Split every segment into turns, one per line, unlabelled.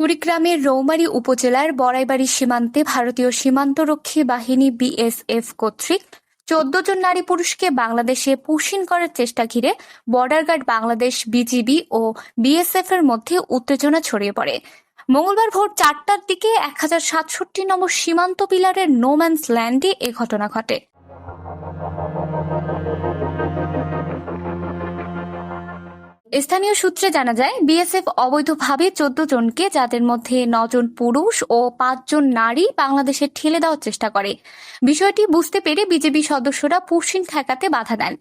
কুড়িগ্রামের রৌমারী উপজেলার বড়াইবাড়ি সীমান্তে ভারতীয় সীমান্তরক্ষী বাহিনী বিএসএফ কর্তৃক চোদ্দ জন নারী পুরুষকে বাংলাদেশে পুশিন করার চেষ্টা ঘিরে বর্ডার গার্ড বাংলাদেশ, বিজিবি ও বিএসএফ এর মধ্যে উত্তেজনা ছড়িয়ে পড়ে। মঙ্গলবার ভোর চারটার দিকে এক হাজার সাতষট্টি নম্বর সীমান্ত পিলারের নোম্যান্স ল্যান্ডে এ ঘটনা ঘটে। স্থানীয় সূত্রে জানা যায়, বিএসএফ অবৈধভাবে চোদ্দ জনকে, যাদের মধ্যে নজন পুরুষ ও পাঁচজন নারী, বাংলাদেশে ঠেলে দেওয়ার চেষ্টা করে। বিষয়টি বুঝতে পেরে বিজেপি সদস্যরা পুশিন ঠেকাতে বাধা দেন।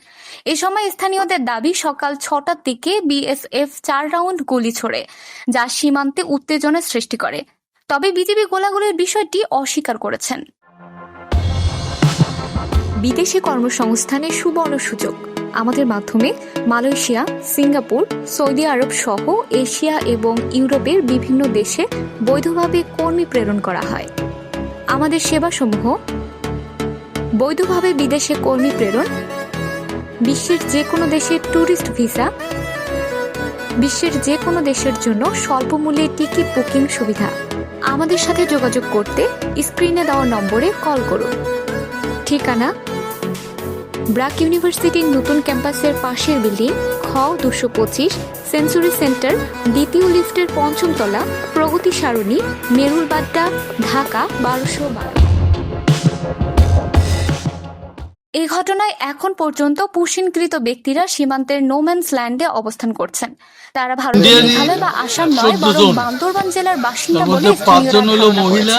এ সময় স্থানীয়দের দাবি, সকাল ছটার দিকে বিএসএফ চার রাউন্ড গুলি ছোড়ে, যা সীমান্তে উত্তেজনা সৃষ্টি করে। তবে বিজেপি গোলাগুলির বিষয়টি অস্বীকার করেছেন।
বিদেশি কর্মসংস্থানের সুবর্ণ সুযোগ। আমাদের মাধ্যমে মালয়েশিয়া, সিঙ্গাপুর, সৌদি আরব সহ এশিয়া এবং ইউরোপের বিভিন্ন দেশে বৈধভাবে কর্মী প্রেরণ করা হয়। আমাদের সেবাসমূহ, বৈধভাবে বিদেশে কর্মী প্রেরণ, বিশ্বের যে কোনো দেশের ট্যুরিস্ট ভিসা, বিশ্বের যে কোনো দেশের জন্য স্বল্প মূল্যে টিকিট বুকিং সুবিধা। আমাদের সাথে যোগাযোগ করতে স্ক্রিনে দেওয়া নম্বরে কল করুন। ঠিকানা ব্রাক ইউনিভার্সিটির নতুন ক্যাম্পাসের পাশের বিল্ডিং খ দুশো পঁচিশ সেঞ্চুরি সেন্টার দ্বিতীয় লিফটের পঞ্চম তলা প্রগতি সারণী মেরুলবাড্ডা ঢাকা বারোশো বারো।
এই ঘটনায় এখন পর্যন্ত পুশিনকৃত ব্যক্তিরা সীমান্তের নোম্যান্স ল্যান্ডে অবস্থান করছেন। তারা ভারতের মেঘালয় বা আসাম নয় বরং বান্দরবান জেলার বাসিন্দা বলে
পাঁচজন
স্থানীয়রা
মহিলা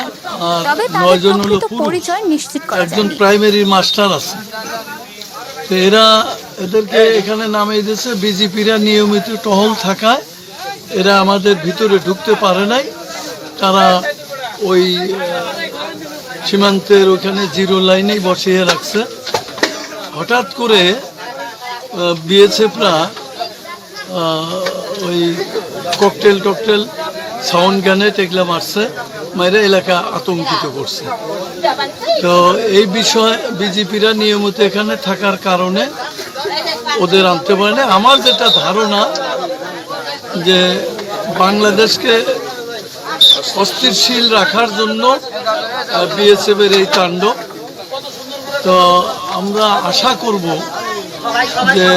তবে তাদের পরিচয় নিশ্চিত করা
একজন প্রাইমারি মাস্টার আছে। তো এরা এদেরকে এখানে নামিয়ে দিয়েছে। বিজেপিরা নিয়মিত টহল থাকায় এরা আমাদের ভিতরে ঢুকতে পারে নাই। তারা ওই সীমান্তের ওখানে জিরো লাইনেই বসিয়ে রাখছে। হঠাৎ করে বিএসএফরা ওই ককটেল টকটেল সাউন্ড গানে টেকলা মারছে। মাইরা এলাকা আতঙ্কিত করছে। তো এই বিষয়ে বিজেপিরা নিয়মিত এখানে থাকার কারণে ওদের আনতে পারে না। আমার যেটা ধারণা যে বাংলাদেশকে অস্থিরশীল রাখার জন্য বিএসএফ এর এই তাণ্ডব, তো আমরা আশা করব যে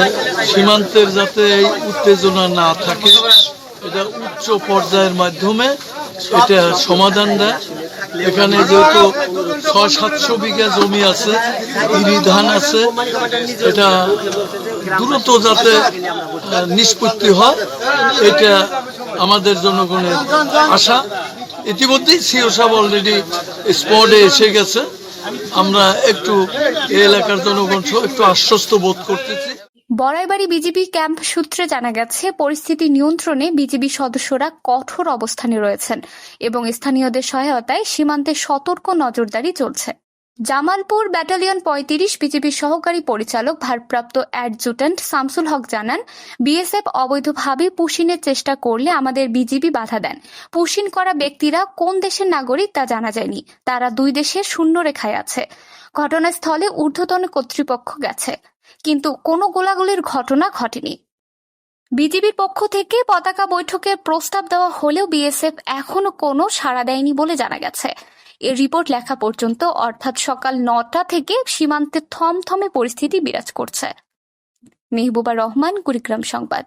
সীমান্তের যাতে এই উত্তেজনা না থাকে, এটা উচ্চ পর্যায়ের মাধ্যমে এটা সমাধান দেয়। এখানে যেহেতু ছয় সাতশো বিঘা জমি আছে, ইরি ধান আছে, এটা দ্রুত যাতে নিষ্পত্তি হয়, এটা আমাদের জনগণের আশা। ইতিমধ্যেই সিও সাহেব অলরেডি স্পটে এসে গেছে। আমরা একটু এলাকার জনগণ একটু আশ্বস্ত বোধ করতেছি।
বড়াইবাড়ি বিজেপি ক্যাম্প সূত্রে জানা গেছে, পরিস্থিতি নিয়ন্ত্রণে বিজেপি সদস্যরা কঠোর অবস্থানে রয়েছেন এবং স্থানীয়দের সহায়তায় সীমান্তে সতর্ক নজরদারি চলছে। জামালপুর ব্যাটালিয়ন পঁয়ত্রিশ বিজেপির সহকারী পরিচালক ভারপ্রাপ্ত অ্যাডজুটেন্ট শামসুল হক জানান, বিএসএফ অবৈধভাবে পুশিনের চেষ্টা করলে আমাদের বিজিবি বাধা দেন। পুশিন করা ব্যক্তিরা কোন দেশের নাগরিক তা জানা যায়নি। তারা দুই দেশের শূন্য রেখায় আছে। ঘটনাস্থলে ঊর্ধ্বতন কর্তৃপক্ষ গেছে। কিন্তু কোনো গোলাগুলির ঘটনা ঘটেনি। বিজেপির পক্ষ থেকে পতাকা বৈঠকের প্রস্তাব দেওয়া হলেও বিএসএফ এখনও কোনো সাড়া দেয়নি বলে জানা গেছে। এর রিপোর্ট লেখা পর্যন্ত অর্থাৎ সকাল নটা থেকে সীমান্তে থমথমে পরিস্থিতি বিরাজ করছে। মেহবুবা রহমান, কুড়িগ্রাম সংবাদ।